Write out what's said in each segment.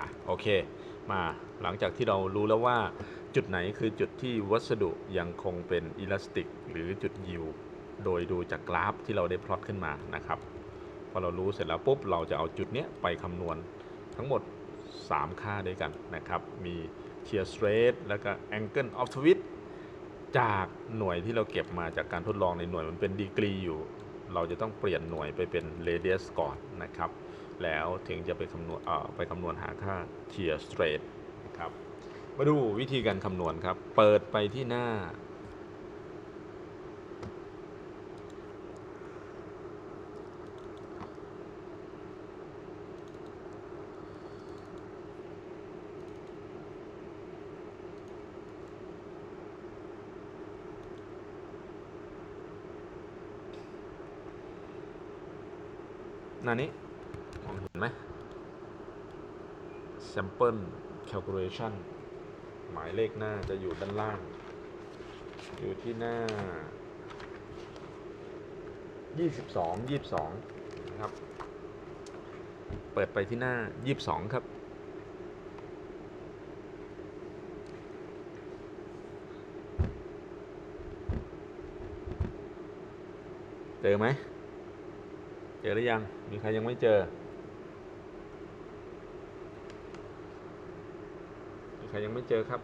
อะโอเค มาหลังจากที่เรารู้แล้วว่าจุดไหนคือจุดที่วัสดุยังคงเป็นอิลาสติก หรือจุดยิว โดยดูจากกราฟที่เราได้พลอตขึ้นมานะครับ พอเรารู้เสร็จแล้วปุ๊บเราจะเอาจุดเนี้ยไปคำนวณทั้งหมด 3 ค่าด้วยกันนะครับ มี shear stress แล้วก็ angle of twist จากหน่วยที่เราเก็บมาจากการทดลองในหน่วยมันเป็นดีกรีอยู่ เราจะต้องเปลี่ยนหน่วยไปเป็น radius ก่อนนะครับ แล้วถึงจะไปคำนวณไปคำนวณหาค่า shear stress นะครับมาดูวิธีการคำนวณครับ เปิดไปที่หน้า หน้านี้น ไหม sample calculation หมายเลขหน้าจะอยู่ด้านล่าง อยู่ที่หน้า 22 22 นะครับ เปิดไปที่หน้า 22 ครับ เจอไหม เจอหรือยัง มีใครยังไม่เจอ มีใคร ยังไม่เจอครับ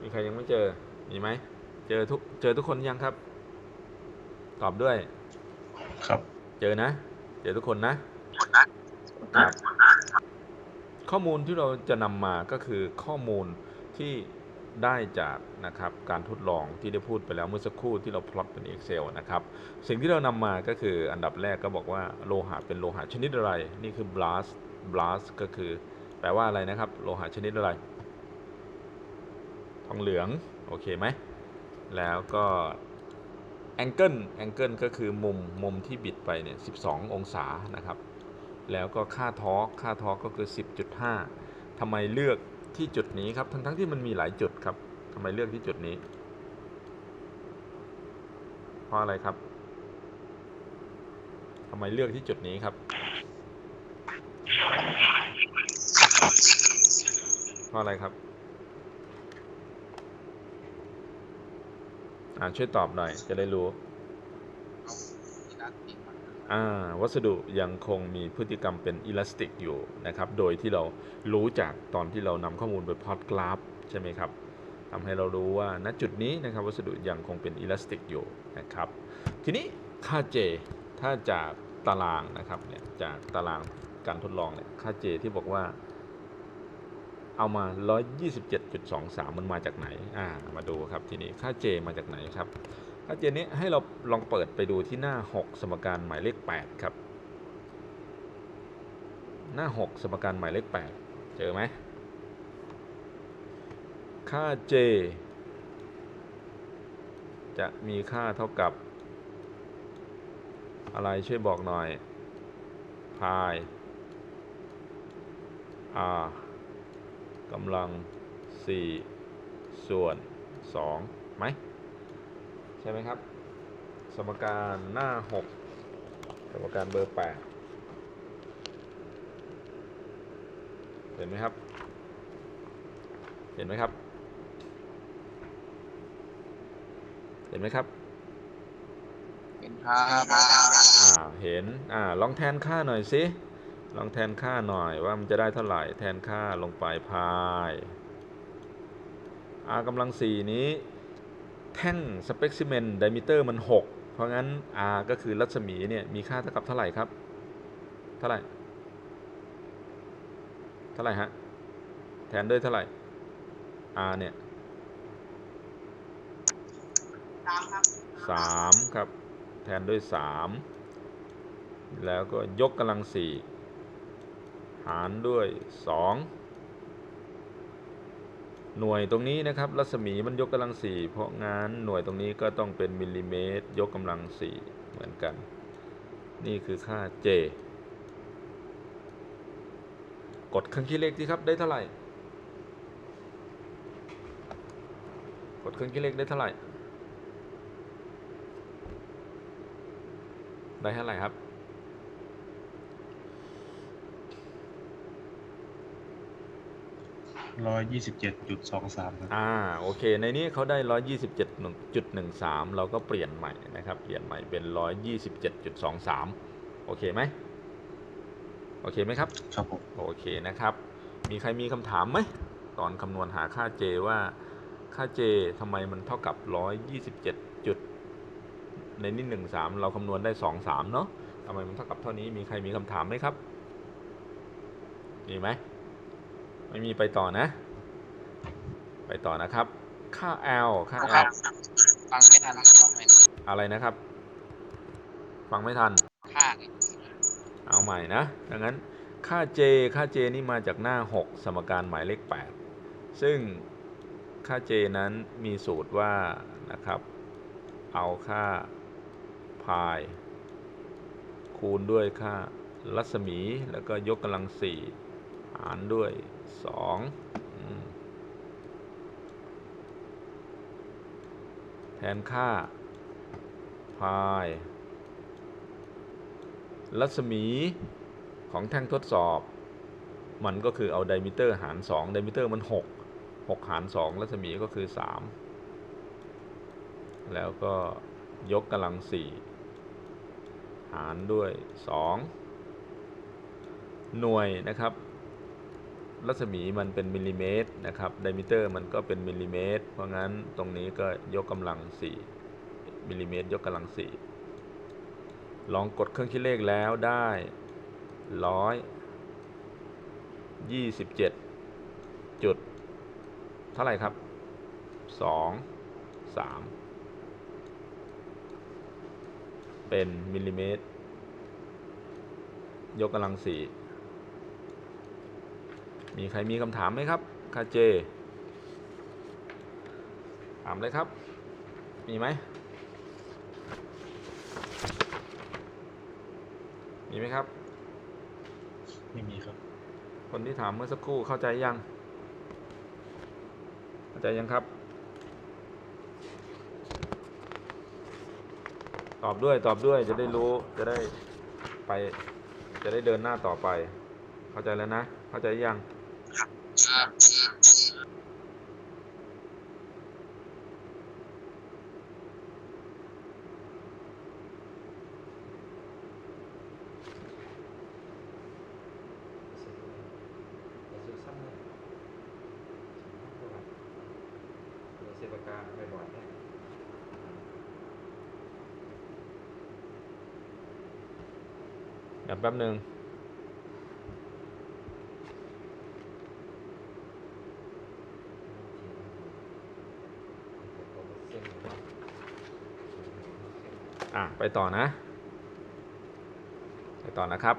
มีใครยังไม่เจอ มีไหม เจอทุก เจอทุกคนยังครับ ตอบด้วย ครับ เจอนะ เจอทุกคนนะข้อมูลที่เราจะนำมาก็คือข้อมูลที่ได้จากนะครับการทดลองที่ได้พูดไปแล้วเมื่อสักครู่ที่เราพลอตเป็น Excel นะครับ สิ่งที่เรานำมาก็คืออันดับแรกก็บอกว่าโลหะเป็นโลหะชนิดอะไร นี่คือ blast blast ก็คือ แปลว่าอะไรนะครับ โลหะชนิดอะไร ทองเหลือง โอเคไหม แล้วก็ angle angle ก็คือมุมมุมที่บิดไปเนี่ย12 องศานะครับ แล้วก็ค่าทอร์กค่าทอร์กก็คือ 10.5ทำไมเลือกที่จุดนี้ครับ ทั้งทั้งที่มันมีหลายจุดครับทำไมเลือกที่จุดนี้ เพราะอะไรครับทำไมเลือกที่จุดนี้ครับ เพราะอะไรครับ อ่าช่วยตอบหน่อย จะได้รู้ อ่า วัสดุยังคงมีพฤติกรรมเป็นอิลาสติกอยู่นะครับ โดยที่เรารู้จากตอนที่เรานำข้อมูลไปพอตกราฟใช่ไหมครับทำให้เรารู้ว่าณจุดนี้นะครับ วัสดุยังคงเป็นอิลาสติกอยู่นะครับ ทีนี้ค่า J ถ้าจากตารางนะครับเนี่ยจากตารางการทดลองเนี่ยค่า J ที่บอกว่า เอามา 127.23 มันมาจากไหน อ่า มาดูครับทีนี้ค่า J มาจากไหนครับ ค่า J นี้ให้เราลองเปิดไปดูที่หน้า 6 สมการหมายเลข 8 ครับ หน้า 6 สมการหมายเลข 8 เจอไหม ค่า J จะมีค่าเท่ากับ อะไรช่วยบอกหน่อย พาย r กำลัง 4 ส่วน 2 ไหม ใช่ไหมครับ สมการหน้า 6 สมการเบอร์ 8 เห็นไหมครับ เห็นไหมครับ เห็นไหมครับเห็นครับอ่าเห็น อ่า ลองแทนค่าหน่อยสิ ลองแทนค่าหน่อยว่ามันจะได้เท่าไหร่แทนค่าลงไปพาย r กำลัง 4 นี้ แท่งสเปกซิเมนไดมิเตอร์มัน 6 เพราะงั้น r ก็คือรัศมีเนี่ยมีค่าเท่ากับเท่าไหร่ครับ เท่าไหร่ เท่าไหร่ฮะ แทนด้วยเท่าไหร่ r เนี่ยตามครับสามครับ แทนด้วยสามแล้วก็ยกกำลังสี่ หารด้วยสองหน่วยตรงนี้นะครับ รัศมีมันยกกำลังสี่เพราะงั้นหน่วยตรงนี้ก็ต้องเป็นมิลลิเมตร ยกกำลังสี่เหมือนกัน นี่คือค่า j กดเครื่องคิดเลขที่ครับได้เท่าไหร่ กดเครื่องคิดเลขได้เท่าไหร่ ได้เท่าไหร่ครับ ร้อยยี่สิบเจ็ดจุดสองสามครับอ่าโอเค ในนี้เขาได้127.13เราก็เปลี่ยนใหม่นะครับ เปลี่ยนใหม่เป็น127.23โอเคไหมโอเคไหมครับ ครับผมโอเคนะครับ มีใครมีคำถามไหมตอนคำนวณหาค่า j ว่าค่า j ทำไมมันเท่ากับ 127 จุด ในนี้13 เราคำนวณได้ 23 เนาะทำไมมันเท่ากับเท่านี้มีใครมีคำถามไหมครับ มีไหม ไม่มีไปต่อนะ ไปต่อนะครับ ค่า L ค่าครั L บฟังไม่ทันฟังไม่ทันอะไรนะครับ ฟังไม่ทัน ค่าเอาใหม่นะดังนั้นค่า j ค่า j นี่มาจากหน้า 6 สมการหมายเลข 8 ซึ่งค่า j นั้นมีสูตรว่านะครับ เอาค่า pi คูณด้วยค่ารัศมีแล้วก็ยกกำลัง4หารด้วย 2อืมแทนค่า pi รัศมีของแท่งทดสอบ มันก็คือเอาไดมิเตอร์หาร2ไดมิเตอร์มัน 6 6 หาร 2 รัศมีก็คือ 3 แล้วก็ยกกำลัง 4 หารด้วย 2 หน่วยนะครับ รัศมีมันเป็นมิลลิเมตรนะครับไดมิเตอร์มันก็เป็นมิลลิเมตร เพราะงั้นตรงนี้ก็ยกกำลัง 4 มิลลิเมตร ยกกำลัง 4 ลองกดเครื่องคิดเลขแล้วได้ร้อยยี่สิบเจ็ดจุดเท่าไหร่ครับสองสามเป็นมิลลิเมตร ยกกำลังสี่ มีใครมีคำถามไหมครับคาเจ ถามเลยครับ มีไหม มีไหมครับ ไม่มีครับ คนที่ถามเมื่อสักครู่เข้าใจยัง เข้าใจยังครับ ตอบด้วยตอบด้วยจะได้รู้จะได้ไป จะได้เดินหน้าต่อไป เข้าใจแล้วนะ เข้าใจยังครับเดี๋ยว แป๊บหนึ่ง อะไปต่อนะ ไปต่อนะครับ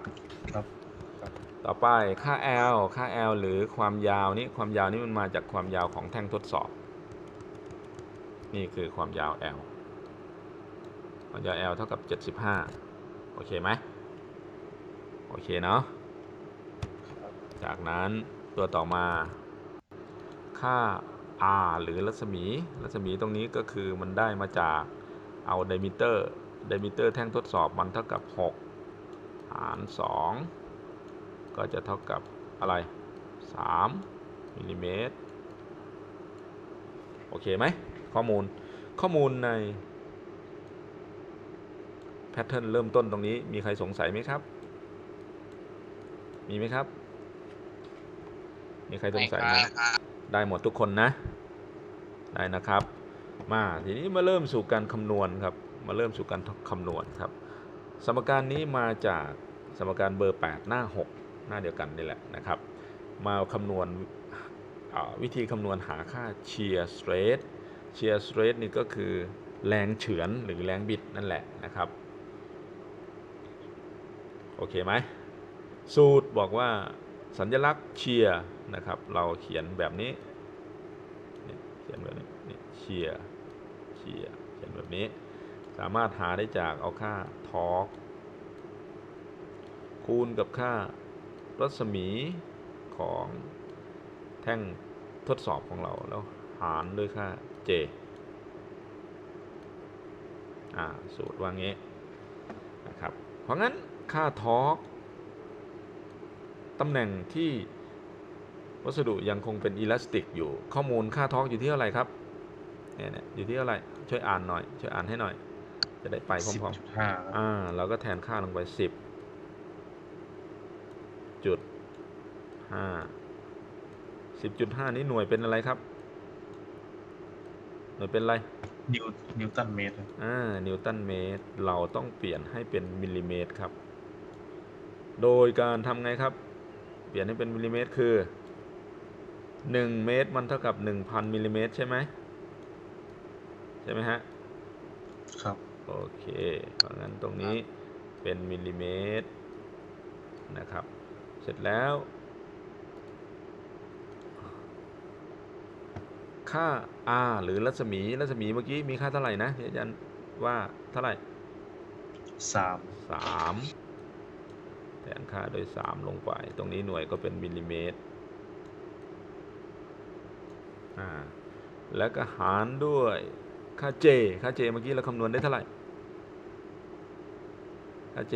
ครับ ต่อไปค่า L ค่า L หรือความยาวนี่ความยาวนี่มันมาจากความยาวของแท่งทดสอบ นี่คือความยาว L ความยาว L เท่ากับ 75 โอเคไหมโอเคเนาะจากนั้นตัวต่อมา ค่า R หรือรัศมี รัศมีตรงนี้ก็คือมันได้มาจากเอาไดมิเตอร์ ไดมิเตอร์แท่งทดสอบมันเท่ากับ 6 หาร 2 ก็จะเท่ากับอะไร 3มิลลิเมตร โอเคไหม ข้อมูล ข้อมูลในแพทเทิร์นเริ่มต้นตรงนี้ มีใครสงสัยไหมครับ มีไหมครับ มีใครสงสัยไหมได้หมดทุกคนนะ ได้นะครับ มา ทีนี้มาเริ่มสู่การคำนวณครับ มาเริ่มสู่การคำนวณครับ สมการนี้มาจากสมการเบอร์ 8 หน้า 6 หน้าเดียวกันนี่แหละนะครับ มาคำนวณวิธีคำนวณหาค่า shear stress shear stress นี่ก็คือแรงเฉือนหรือแรงบิดนั่นแหละนะครับ โอเคไหม สูตรบอกว่าสัญลักษณ์เชียร์นะครับ เราเขียนแบบนี้ชียร์เชียร์เขียนแบบนี้ สามารถหาได้จากเอาค่าทอร์กคูณกับค่ารัศมีของแท่งทดสอบของเราแล้วหารด้วยค่า J อ่าสูตรว่างี้นะครับ เพราะงั้นค่าทอร์กตำแหน่งที่วัสดุยังคงเป็นอิลาสติกอยู่ข้อมูลค่าทอร์กอยู่ที่เท่าไหร่ครับเนี่ยเนี่ยอยู่ที่เท่าไหร่ช่วยอ่านหน่อยช่วยอ่านให้หน่อย จะได้ไปพสิบร้อมจุดห้าๆอ่าเราก็แทนค่าลงไปสิบจุดห้าสิบจุดห้านี้หน่วยเป็นอะไรครับ หน่วยเป็นอะไรนิวนิวตันเมตรครับอ่านิวตันเมตร เราต้องเปลี่ยนให้เป็นมิลลิเมตรครับ โดยการทำไงครับ เปลี่ยนให้เป็นมิลลิเมตรคือ1เมตรมันเท่ากับ1,000มิลลิเมตรใช่ไหมใช่ไหมฮะ ครับ โอเคเพราะงั้นตรงนี้เป็นมิลลิเมตรนะครับ เสร็จแล้ว ค่า r หรือรัศมีรัศมีเมื่อกี้มีค่าเท่าไหร่นะที่อาจารย์ว่าเท่าไหร่สามสามแทนค่าโดยสามลงไป ตรงนี้หน่วยก็เป็นมิลลิเมตรอ่าแล้วก็หารด้วยค่า j ค่า j เมื่อกี้เราคำนวณได้เท่าไหร่ ค่า j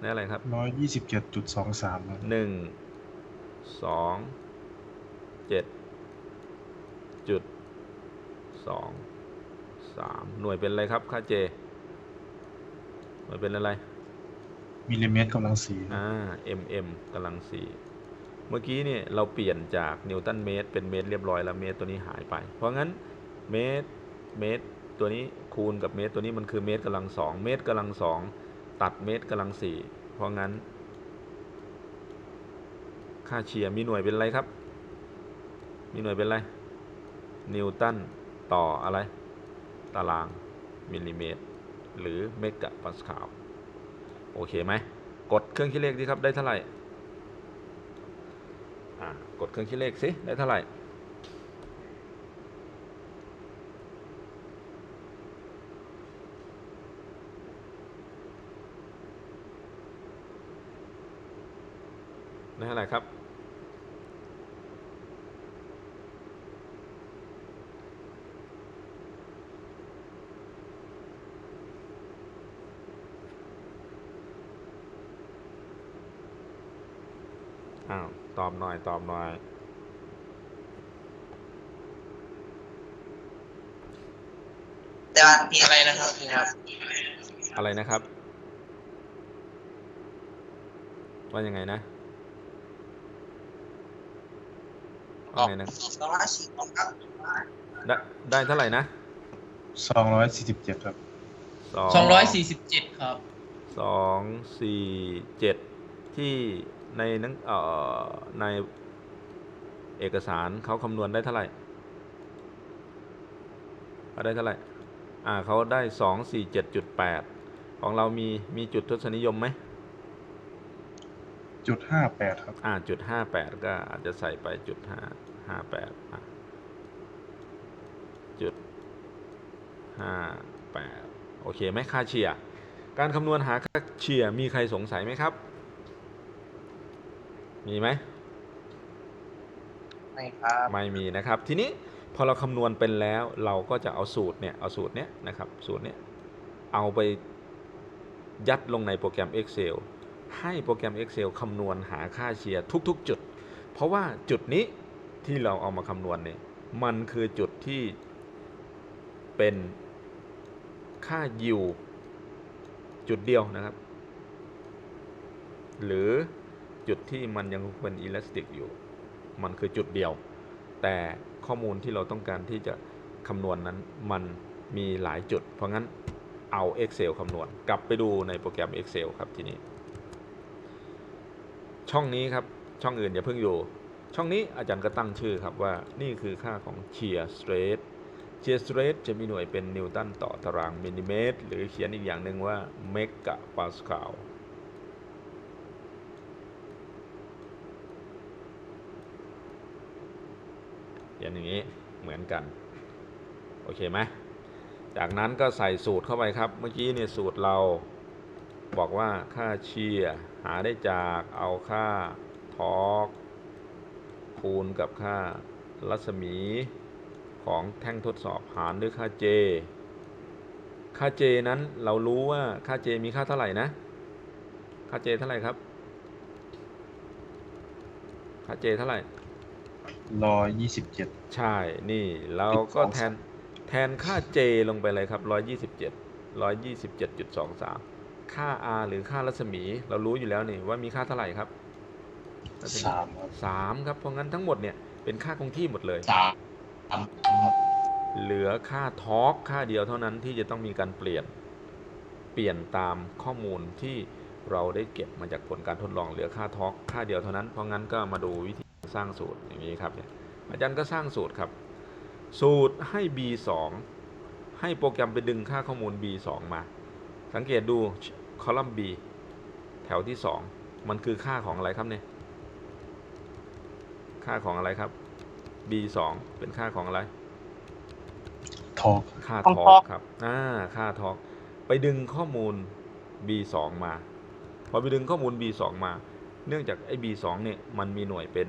ได้อะไรครับร้อยยี่สิบเจ็ดจุดสองสามครับหนึ่งสองเจ็ดจุดสองสามหน่วยเป็นอะไรครับค่า j หน่วยเป็นอะไร มิลลิเมตรกำลังสี่อ่า mm กำลังสี่เมื่อกี้เนี่ยเราเปลี่ยนจากนิวตันเมตรเป็นเมตรเรียบร้อยแล้วเมตรตัวนี้หายไป เพราะงั้นเมตรเมตรตัวนี้คูณกับเมตรตัวนี้มันคือเมตรกำลังสองเมตรกำลังสอง ตัดเมตรกำลังสี่เพราะงั้น ค่าเฉียมีหน่วยเป็นอะไรครับ มีหน่วยเป็นอะไร นิวตันต่ออะไร ตารางมิลลิเมตร หรือเมกะปาสคาลโอเคไหม กดเครื่องคิดเลขดีครับได้เท่าไหร่กดเครื่องคิดเลขสิได้เท่าไหร่ ได้เท่าไหร่ครับ อ้าว ตอบหน่อย ตอบหน่อยแต่ว่ามีอะไรนะครับพี่ครับ อะไรนะครับ ว่ายังไงนะ ว่าไงนะสองร้อยสี่สิบครับได้ได้เท่าไหร่นะสองร้อยสี่สิบเจ็ดครับสองร้อยสี่สิบเจ็ดครับ สองสี่เจ็ดที่ในหนังเอ่อในเอกสารเขาคำนวณได้เท่าไหร่เขาได้เท่าไหร่ อ่าเขาได้สองสี่เจ็ดจุดแปดของเรามีมีจุดทศนิยมไหมจุดห้าแปดครับ อ่าจุดห้าแปดก็อาจจะใส่ไปจุดห้า ห้าแปดอะจุดห้าแปดโอเคไหมค่าเฉลี่ยการคำนวณหาค่าเฉลี่ยมีใครสงสัยไหมครับ มีไหมไม่ครับ ไม่มีนะครับ ทีนี้พอเราคำนวณเป็นแล้วเราก็จะเอาสูตรเนี่ยเอาสูตรเนี้ยนะครับสูตรเนี้ยเอาไปยัดลงในโปรแกรม Excel ให้โปรแกรม Excel คำนวณหาค่าเฉลี่ยทุก ๆ จุด เพราะว่าจุดนี้ ที่เราเอามาคำนวณเนี่ยมันคือจุดที่เป็นค่ายิวจุดเดียวนะครับ หรือจุดที่มันยังเป็นอิเลาสติกอยู่ มันคือจุดเดียว แต่ข้อมูลที่เราต้องการที่จะคำนวณนั้นมันมีหลายจุด เพราะงั้นเอา Excel คำนวณ กลับไปดูในโปรแกรม Excel ครับทีนี้ ช่องนี้ครับ ช่องอื่นอย่าเพิ่งอยู่ ช่องนี้อาจารย์ก็ตั้งชื่อครับว่านี่คือค่าของ shear stress shear stress จะมีหน่วยเป็นนิวตันต่อตารางมิลลิเมตร หรือเขียนอีกอย่างหนึ่งว่าเมกะปาสคาลเขียนอย่างนี้เหมือนกัน โอเคไหมจากนั้นก็ใส่สูตรเข้าไปครับ เมื่อกี้เนี่ยสูตรเราบอกว่าค่าเชียร์หาได้จากเอาค่าทอร์ก คูณกับค่ารัศมีของแท่งทดสอบหารด้วยค่า J ค่า J นั้นเรารู้ว่าค่า J มีค่าเท่าไหร่นะ ค่า J เท่าไหร่ครับ ค่า J เท่าไหร่ร้อยยี่สิบเจ็ดใช่ นี่เราก็12แทนแทนค่า J ลงไปเลยครับ127 127.23ค่า R หรือค่ารัศมี เรารู้อยู่แล้วนี่ว่ามีค่าเท่าไหร่ครับ รัศมีสามครับสามครับเพราะงั้นทั้งหมดเนี่ยเป็นค่าคงที่หมดเลย สามครับเหลือค่าทอร์กค่าเดียวเท่านั้นที่จะต้องมีการเปลี่ยนเปลี่ยนตามข้อมูลที่เราได้เก็บมาจากผลการทดลองเหลือค่าทอร์กค่าเดียวเท่านั้น เพราะงั้นก็มาดูวิธีสร้างสูตรอย่างนี้ครับเนี่ยอาจารย์ก็สร้างสูตรครับ สูตรให้ b 2 ให้โปรแกรมไปดึงค่าข้อมูล b 2 มา สังเกตดูคอลัมน์ b แถวที่ 2 มันคือค่าของอะไรครับเนี่ย ค่าของอะไรครับ b 2เป็นค่าของอะไร ทอร์กค่าของทอทอร์ร์กกครับ อ่า ค่าทอร์กไปดึงข้อมูล B2 มา พอไปดึงข้อมูล B2 มา เนื่องจากไอ้ B2 เนี่ยมันมีหน่วยเป็น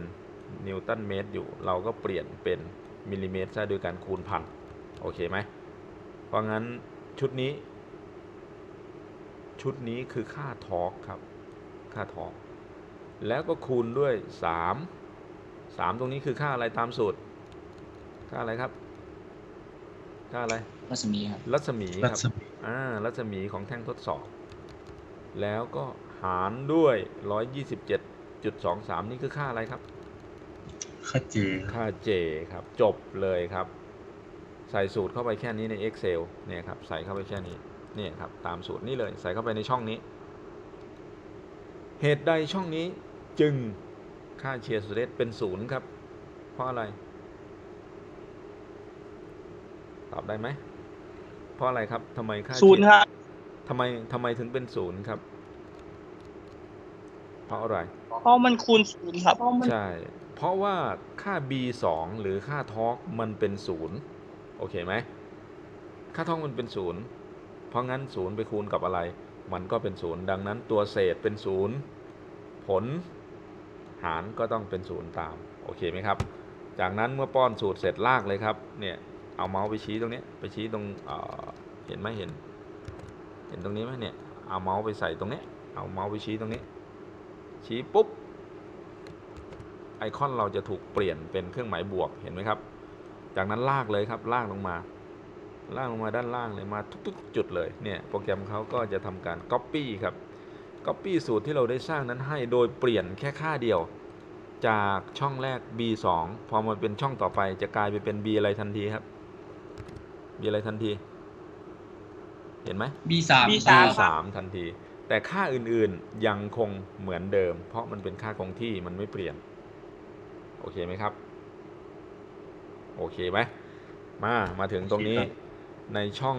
นิวตันเมตรอยู่ เราก็เปลี่ยนเป็นมิลลิเมตรซะโดยการคูณพันโอเคไหม เพราะงั้นชุดนี้ ชุดนี้คือค่าทอร์กครับ ค่าทอร์กแล้วก็คูณด้วย 3 3 ตรงนี้คือค่าอะไรตามสูตร ค่าอะไรครับ ค่าอะไร รัศมีครับ รัศมีรัครับศมีอ่ารัศมีของแท่งทดสอบ แล้วก็หารด้วย 127.23 นี่คือค่าอะไรครับ ค่าเจครับค่า J ครับ จบเลยครับ ใส่สูตรเข้าไปแค่นี้ใน Excel เนี่ยครับ ใส่เข้าไปแค่นี้เนี่ยครับ ตามสูตรนี้เลย ใส่เข้าไปในช่องนี้ เหตุใดช่องนี้จึง ค่าเชียร์สเตทเป็นศูนย์ครับ เพราะอะไร ตอบได้ไหม เพราะอะไรครับทำไมค่าศูนย์เฉลี่ครับทำไมทำไมถึงเป็นศูนย์ครับ เพราะอะไร เพราะมันคูณศูนย์ครับใช่ เพราะว่าค่า b 2หรือค่าทอร์กมันเป็นศูนย์โอเคไหมค่าทอร์กมันเป็นศูนย์เพราะงั้นศูนย์ไปคูณกับอะไร มันก็เป็นศูนย์ดังนั้นตัวเศษเป็นศูนย์ผล หารก็ต้องเป็นศูนย์ตาม โอเคไหมครับ จากนั้นเมื่อป้อนสูตรเสร็จลากเลยครับ เนี่ย เอาเมาส์ไปชี้ตรงนี้ ไปชี้ตรงเเห็นไหมเห็น เห็นตรงนี้ไหมเนี่ย เอาเมาส์ไปใส่ตรงนี้ เอาเมาส์ไปชี้ตรงนี้ ชี้ปุ๊บ ไอคอนเราจะถูกเปลี่ยนเป็นเครื่องหมายบวก เห็นไหมครับ จากนั้นลากเลยครับ ลากลงมา ลากลงมาด้านล่างเลย มาทุก ๆ จุดเลย เนี่ย โปรแกรมเขาก็จะทำการ Copy ครับ Copy สูตรที่เราได้สร้างนั้นให้โดยเปลี่ยนแค่ค่าเดียว จากช่องแรก b 2 พอมาเป็นช่องต่อไปจะกลายไปเป็น b อะไรทันทีครับ b อะไรทันที เห็นไหม B สาม B b สามสามทันที แต่ค่าอื่นๆยังคงเหมือนเดิม เพราะมันเป็นค่าคงที่มันไม่เปลี่ยน โอเคไหมครับ โอเคไหมมา มาถึงตรงนี้ในช่อง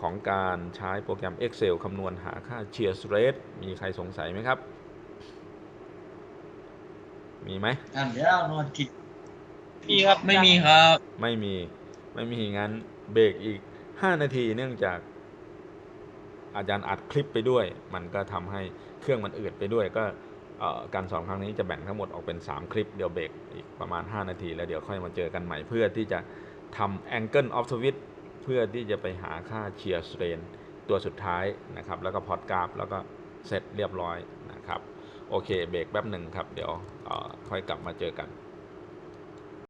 ของการใช้โปรแกรม Excel คำนวณหาค่า Shear Rate มีใครสงสัยไหมครับ มีไหมอ่านแล้วนอนกินมีครับ ไม่มีครับ ไม่มี ไม่มีงั้นเบรกอีก 5 นาทีเนื่องจากอาจารย์อัดคลิปไปด้วย มันก็ทำให้เครื่องมันอืดไปด้วย ก็เอ่อการสอนครั้งนี้จะแบ่งทั้งหมดออกเป็น 3 คลิป เดี๋ยวเบรกอีกประมาณ 5 นาที แล้วเดี๋ยวค่อยมาเจอกันใหม่เพื่อที่จะทำ angle of switch เพื่อที่จะไปหาค่าเชียร์สเตรนตัวสุดท้ายนะครับ แล้วก็พอดกราฟแล้วก็เสร็จเรียบร้อยนะครับ โอเค เบรกแป๊บหนึ่งครับ เดี๋ยวเอ่อค่อยกลับมาเจอกัน